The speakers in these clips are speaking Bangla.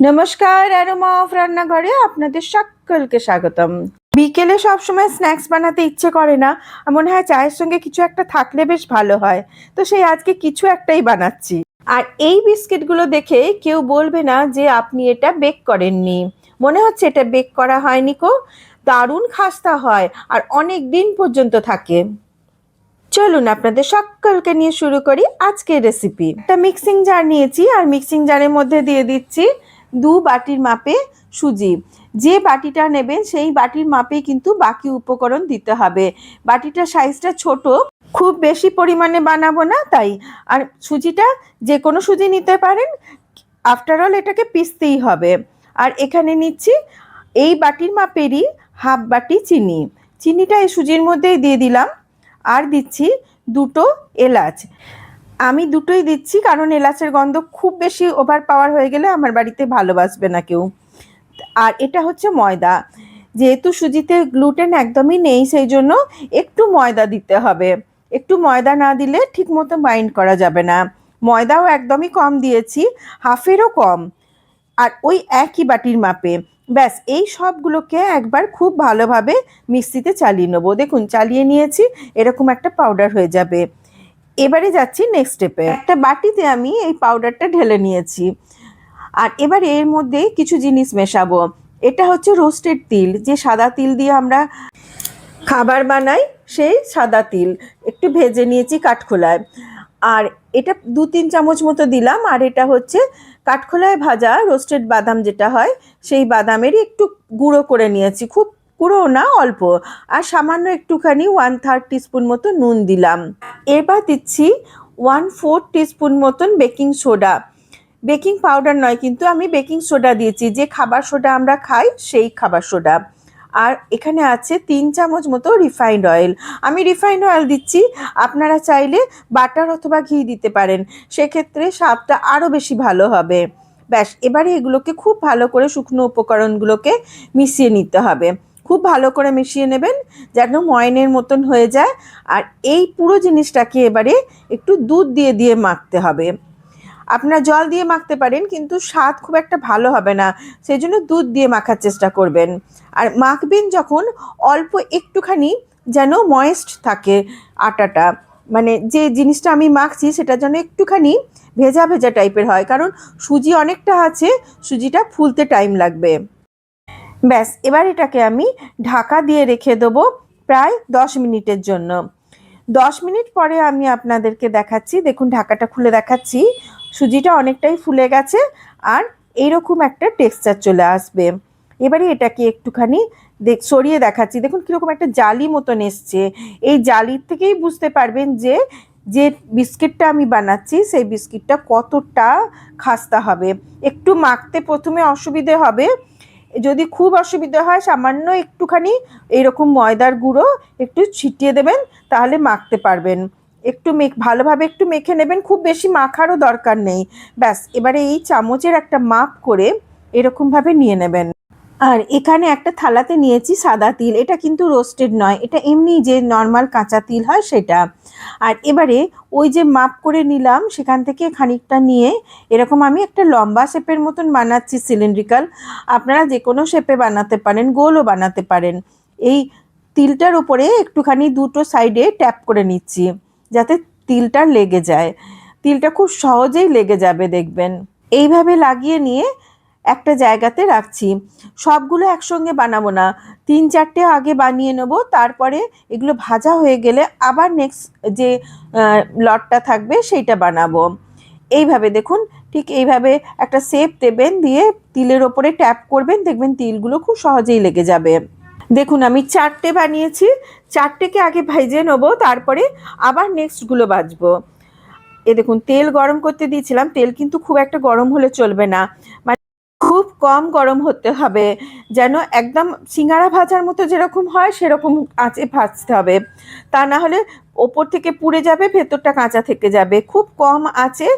নমস্কার, অ্যারোমা অফ রান্নাঘরে আপনাদের সকলকে স্বাগতম। বিকেলে সবসময় স্ন্যাক্স বানাতে ইচ্ছে করে না মনে হয় চায়ের সঙ্গে কিছু একটা থাকলে বেশ ভালো হয়। তো সেই আজকে কিছু একটাই বানাচ্ছি। আর এই বিস্কিটগুলো দেখে কেউ বলবে না যে আপনি এটা বেক করেননি। মনে হচ্ছে এটা বেক করা হয়নি কো। দারুণ খাস্তা হয় আর অনেক দিন পর্যন্ত থাকে। চলুন আপনাদের সকলকে নিয়ে শুরু করি আজকের রেসিপি একটা মিক্সিং জার নিয়েছি, আর মিক্সিং জারের মধ্যে দিয়ে দিচ্ছি দু বাটির মাপে সুজি। যে বাটিটা নেবেন, সেই বাটির মাপে কিন্তু বাকি উপকরণ দিতে হবে। বাটিটার সাইজটা ছোট, খুব বেশি পরিমাণে বানাবো না তাই। আর সুজিটা যে কোনো সুজি নিতে পারেন আফটার অল এটাকে পিসতেই হবে। আর এখানে নিচ্ছি এই বাটির মাপেরই হাফ বাটি চিনি। চিনিটা এই সুজির মধ্যেই দিয়ে দিলাম। আর দিচ্ছি দুটো এলাচ। আমি দুটোই দিচ্ছি, কারণ এলাচের গন্ধ খুব বেশি ওভার পাওয়ার হয়ে গেলে আমার বাড়িতে ভালোবাসবে না কেউ। আর এটা হচ্ছে ময়দা। যেহেতু সুজিতে গ্লুটেন একদমই নেই, সেই জন্য একটু ময়দা দিতে হবে। একটু ময়দা না দিলে ঠিক মতো বাইন্ড করা যাবে না। ময়দাও একদমই কম দিয়েছি, হাফেরও কম। আর ওই একই বাটির মাপে। ব্যাস, এই সবগুলোকে একবার খুব ভালোভাবে মিক্সিতে চালিয়ে নেব। দেখুন, চালিয়ে নিয়েছি, এরকম একটা পাউডার হয়ে যাবে। এবারে যাচ্ছি নেক্সট স্টেপে একটা বাটিতে আমি এই পাউডারটা ঢেলে নিয়েছি। আর এবার এর মধ্যে কিছু জিনিস মেশাবো। এটা হচ্ছে রোস্টেড তিল। যে সাদা তিল দিয়ে আমরা খাবার বানাই, সেই সাদা তিল। একটু ভেজে নিয়েছি কাঠখোলায়। আর এটা দু তিন চামচ মতো দিলাম। আর এটা হচ্ছে কাঠখোলায় ভাজা রোস্টেড বাদাম যেটা হয়, সেই বাদামেরই একটু গুঁড়ো করে নিয়েছি। খুব গুঁড়ো না অল্প? আর সামান্য একটুখানি ওয়ান থার্ড টিস্পুন মতো নুন দিলাম। এবার দিচ্ছি ওয়ান ফোর টিস্পুন মতন বেকিং সোডা বেকিং পাউডার নয়, কিন্তু আমি বেকিং সোডা দিয়েছি। যে খাবার সোডা আমরা খাই, সেই খাবার সোডা আর এখানে আছে তিন চামচ মতো রিফাইন্ড অয়েল আমি রিফাইন্ড অয়েল দিচ্ছি। আপনারা চাইলে বাটার অথবা ঘি দিতে পারেন। সেক্ষেত্রে স্বাদটা আরও বেশি ভালো হবে। ব্যাস, এবারে এগুলোকে খুব ভালো করে শুকনো উপকরণগুলোকে মিশিয়ে নিতে হবে। খুব ভালো করে মিশিয়ে নেবেন, যেন ময়নের মতন হয়ে যায়। আর এই পুরো জিনিসটাকে এবারে একটু দুধ দিয়ে দিয়ে মাখতে হবে। আপনারা জল দিয়ে মাখতে পারেন, কিন্তু স্বাদ খুব একটা ভালো হবে না। সেই জন্য দুধ দিয়ে মাখার চেষ্টা করবেন। আর মাখবেন যখন অল্প একটুখানি, যেন ময়েস্ট থাকে আটাটা। মানে যে জিনিসটা আমি মাখছি, সেটা যেন একটুখানি ভেজা ভেজা টাইপের হয়। কারণ সুজি অনেকটা আছে, সুজিটা ফুলতে টাইম লাগবে। ব্যাস, এবার এটাকে আমি ঢাকা দিয়ে রেখে দেবো প্রায় দশ মিনিটের জন্য। দশ মিনিট পরে আমি আপনাদেরকে দেখাচ্ছি, দেখুন ঢাকাটা খুলে দেখাচ্ছি, সুজিটা অনেকটাই ফুলে গেছে আর এইরকম একটা টেক্সচার চলে আসবে। এবারে এটাকে একটুখানি দেখ, সরিয়ে দেখাচ্ছি। দেখুন কীরকম একটা জালি মতন এসছে। এই জালির থেকেই বুঝতে পারবেন যে যে বিস্কিটটা আমি বানাচ্ছি, সেই বিস্কিটটা কতটা খাস্তা হবে। একটু মাখতে প্রথমে অসুবিধে হবে যদি খুব অসুবিধা হয়, সামান্য একটুখানি এরকম ময়দার গুঁড়ো একটু ছিটিয়ে দেবেন, তাহলে মাখতে পারবেন। একটু মেখ, ভালোভাবে একটু মেখে নেবেন, খুব বেশি মাখারও দরকার নেই। ব্যাস, এবারে এই চামচের একটা মাপ করে এরকমভাবে নিয়ে নেবেন। আর এখানে একটা থালাতে নিয়েছি সাদা তিল। এটা কিন্তু রোস্টেড নয়, এটা এমনি যে নর্মাল কাঁচা তিল হয় সেটা। আর এবারে ওই যে মাপ করে নিলাম, সেখান থেকে খানিকটা নিয়ে এরকম আমি একটা লম্বা শেপের মতন বানাচ্ছি সিলিন্ড্রিক্যাল আপনারা যে কোনো শেপে বানাতে পারেন, গোলও বানাতে পারেন। এই তিলটার উপরে একটুখানি দুটো সাইডে ট্যাপ করে নিচ্ছি, যাতে তিলটা লেগে যায়। তিলটা খুব সহজেই লেগে যাবে দেখবেন। এইভাবে লাগিয়ে নিয়ে একটা জায়গাতে রাখছি। সবগুলো একসঙ্গে বানাবো না। তিন চারটে আগে বানিয়ে নেব, তারপরে এগুলো ভাজা হয়ে গেলে আবার নেক্সট যে লটটা থাকবে সেইটা বানাবো। এইভাবে দেখুন, ঠিক এইভাবে একটা শেপ দেবেন, দিয়ে তিলের ওপরে ট্যাপ করবেন, দেখবেন তিলগুলো খুব সহজেই লেগে যাবে। দেখুন, আমি চারটে বানিয়েছি, চারটেকে আগে ভেজে নেব, তারপরে আবার নেক্সটগুলো ভাজবো। এ দেখুন, তেল গরম করতে দিয়েছিলাম, তেল কিন্তু খুব একটা গরম হলে চলবে না। মানে কম গরম হতে হবে, যেন একদম সিঙ্গারা ভাজার মতো যেরকম হয় সেরকম আঁচে ভাজতে হবে। তা না হলে ওপর থেকে পুড়ে যাবে, ভেতরটা কাঁচা থেকে যাবে। খুব কম আছে,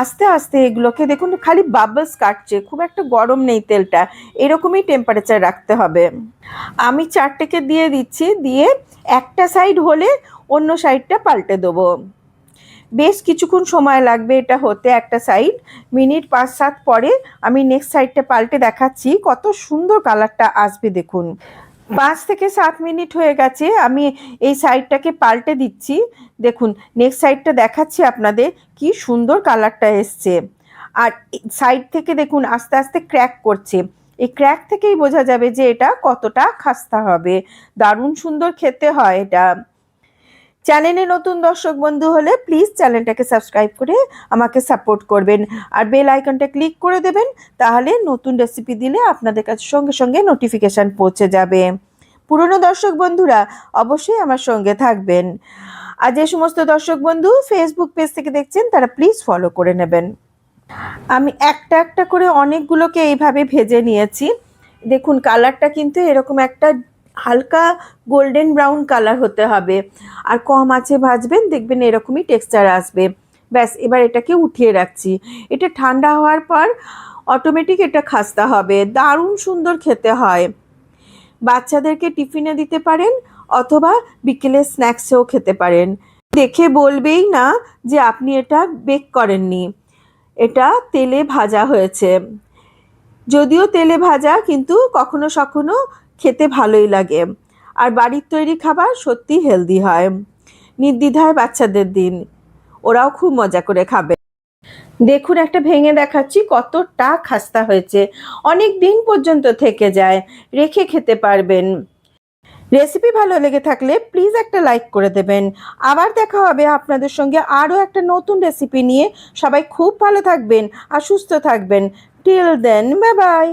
আস্তে আস্তে এগুলোকে দেখুন, খালি বাবলস কাটছে, খুব একটা গরম নেই তেলটা, এরকমই টেম্পারেচার রাখতে হবে। আমি চারটেকে দিয়ে দিচ্ছি, দিয়ে একটা সাইড হলে অন্য সাইডটা পাল্টে দেবো। বেশ কিছুক্ষণ সময় লাগবে এটা হতে একটা সাইড মিনিট পাঁচ সাত পরে আমি নেক্সট সাইডটা পাল্টে দেখাচ্ছি, কত সুন্দর কালারটা আসবে দেখুন। পাঁচ থেকে সাত মিনিট হয়ে গেছে, আমি এই সাইডটাকে পাল্টে দিচ্ছি। দেখুন নেক্সট সাইডটা দেখাচ্ছি আপনাদের, কি সুন্দর কালারটা এসছে। আর সাইড থেকে দেখুন, আস্তে আস্তে ক্র্যাক করছে। এই ক্র্যাক থেকেই বোঝা যাবে যে এটা কতটা খাস্তা হবে। দারুণ সুন্দর খেতে হয় এটা। চ্যানেলে নতুন দর্শক বন্ধু হলে প্লিজ চ্যানেলটাকে সাবস্ক্রাইব করে আমাকে সাপোর্ট করবেন। আর বেল আইকনটা ক্লিক করে দেবেন, তাহলে নতুন রেসিপি দিলে আপনাদের কাছে সঙ্গে সঙ্গে নোটিফিকেশান পৌঁছে যাবে। পুরনো দর্শক বন্ধুরা, অবশ্যই আমার সঙ্গে থাকবেন। আর যে সমস্ত দর্শক বন্ধু ফেসবুক পেজ থেকে দেখছেন, তারা প্লিজ ফলো করে নেবেন। আমি একটা একটা করে অনেকগুলোকে এইভাবে ভেজে নিয়েছি। দেখুন কালারটা কিন্তু এরকম একটা হালকা গোল্ডেন ব্রাউন কালার হতে হবে। আর কম আছে ভাজবেন, দেখবেন এরকমই টেক্সচার আসবে। ব্যাস, এবার এটাকে উঠিয়ে রাখছি। এটা ঠান্ডা হওয়ার পর অটোমেটিক এটা খাস্তা হবে। দারুণ সুন্দর খেতে হয়। বাচ্চাদেরকে টিফিনে দিতে পারেন অথবা বিকেলে স্ন্যাক্সেও খেতে পারেন। দেখে বলবেই না যে আপনি এটা বেক করেননি। এটা তেলে ভাজা হয়েছে। যদিও তেলে ভাজা, কিন্তু কখনো সখনো খেতে ভালোই লাগে। আর বাড়ির তৈরি খাবার সত্যি হেলদি হয়। নির্দ্বিধায় বাচ্চাদের দিন। ওরাও খুব মজা করে খাবে। দেখুন একটা ভেঙে দেখাচ্ছি কতটা খাস্তা হয়েছে। অনেক দিন পর্যন্ত থেকে যায়, রেখে খেতে পারবেন। রেসিপি ভালো লেগে থাকলে প্লিজ একটা লাইক করে দেবেন। আবার দেখা হবে আপনাদের সঙ্গে আরও একটা নতুন রেসিপি নিয়ে। সবাই খুব ভালো থাকবেন আর সুস্থ থাকবেন। Till then bye bye